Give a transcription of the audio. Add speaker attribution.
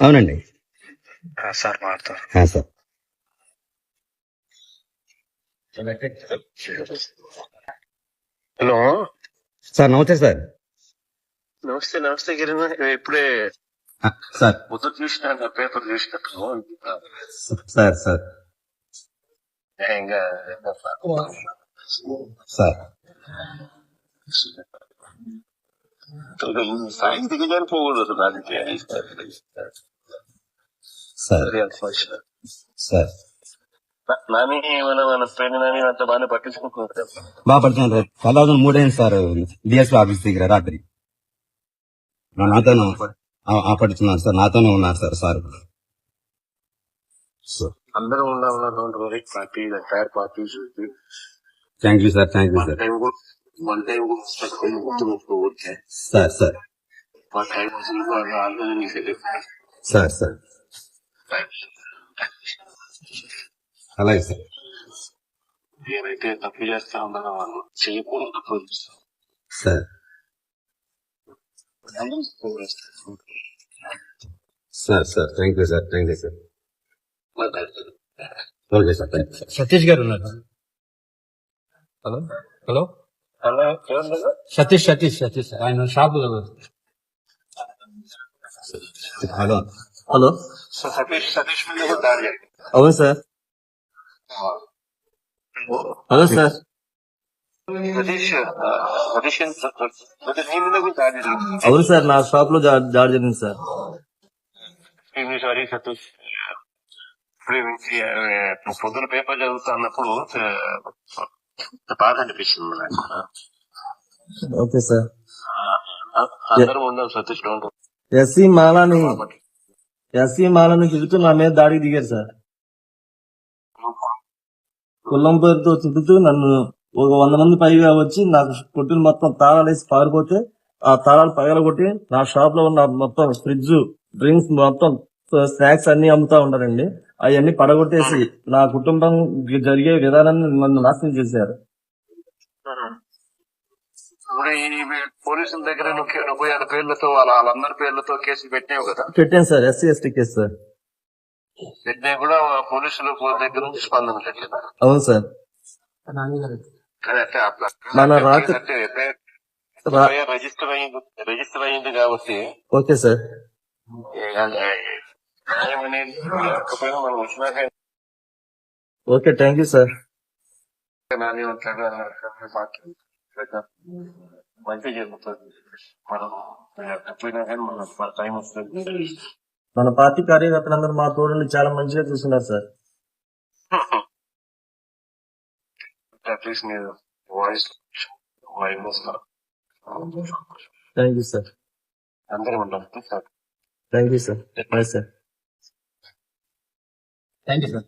Speaker 1: అవునండి.
Speaker 2: సార్ మాట్లాడతారు.
Speaker 1: Sir.
Speaker 2: Hello.
Speaker 1: Sir నమస్తే సార్.
Speaker 2: నమస్తే నమస్తే కిరణ్ ఇప్పుడే
Speaker 1: సార్.
Speaker 2: ముద్దు చూసిన పేపర్ చూసినట్టు
Speaker 1: సార్ సార్.
Speaker 2: ఇంకా
Speaker 1: సార్.
Speaker 2: రాజకీయ
Speaker 1: సార్ సార్
Speaker 2: నాని మన మన ఫ్రెండ్ నాని అంత బాగానే పట్టించుకుంటున్నారు
Speaker 1: బాగా పడుతున్నాను సార్ కలవదు మూడైంది సార్. డిఎస్పీ ఆఫీస్ దగ్గర రాత్రి. నాతోనే ఆ- ఆ పడుతున్నాను సార్. నాతోనే ఉన్నారు సార్ సార్.
Speaker 2: అందరూ ఉండాలి don't worry party entire party
Speaker 1: thank you sir thank you sir
Speaker 2: one time గుర్తుపెట్టుకోవచ్చు
Speaker 1: sir sir
Speaker 2: one time
Speaker 1: sir sir అలాగే సార్
Speaker 2: ఏదైతే తప్పు చేస్తా ఉన్నారో వాళ్ళు చేయకూడదు తప్పు
Speaker 1: sir sir sir thank you sir thank you sir okay sir thank you
Speaker 3: Satish గారు ఉన్నారు హలో హలో
Speaker 2: ఎవరు?
Speaker 3: సతీష్ సతీష్ సతీష్. ఆయన shop
Speaker 1: hello.
Speaker 4: Hello.
Speaker 2: Satish Satish
Speaker 4: అవును సార్. Hello sir. అవును సార్ నా షాప్లో జాడి జరిగింది సార్.
Speaker 2: సారీ సతీష్. ఇప్పుడు పొద్దున పేపర్ చదువుతా అన్నప్పుడు బాధ అనిపిస్తుంది నాకు.
Speaker 4: Okay sir.
Speaker 2: అందరం ఉందాం సతీష్
Speaker 4: ఎస్సీ మాలాని ఎస్సీ మాలని నా మీద దాడికి దిగారు సార్. కుల్లం పేరుతో తిరుగుతూ నన్ను ఒక వంద మంది పైగా వచ్చి నాకు కొట్టిన మొత్తం తాళాలు వేసి పారిపోతే ఆ తాళాలు పగల కొట్టి నా షాప్లో ఉన్న మొత్తం ఫ్రిడ్జ్ డ్రింక్స్ మొత్తం స్నాక్స్ అన్ని అమ్ముతా ఉంటారండి అవన్నీ పడగొట్టేసి నా కుటుంబం జరిగే విధానాన్ని నన్ను నాశనం చేశారు.
Speaker 2: పోలీసుల దగ్గర నువ్వు ఆడ పేర్లతో వాళ్ళ వాళ్ళందరి పేర్లతో కేసులు పెట్టినావు కదా?
Speaker 4: పెట్టాను sir SC ST case sir.
Speaker 2: పెట్టినా కూడా పోలీసుల దగ్గర నుంచి స్పందన
Speaker 4: అవును సార్. మన రాత్రి-
Speaker 2: రిజిస్టర్ అయింది రిజిస్టర్ అయింది కాబట్టి
Speaker 4: okay sir. Okay thank you sir
Speaker 2: మంచి జరుగుతుంది మనం తప్పినా కానీ మనం టైం వస్తుంది
Speaker 4: మన పార్టీ కార్యకర్తలందరూ మా తోడుని చాలా మంచిగా చూస్తున్నారు సార్ థ్యాంక్ యూ సార్
Speaker 2: అందరం
Speaker 4: thank you sir bye sir
Speaker 3: thank you sir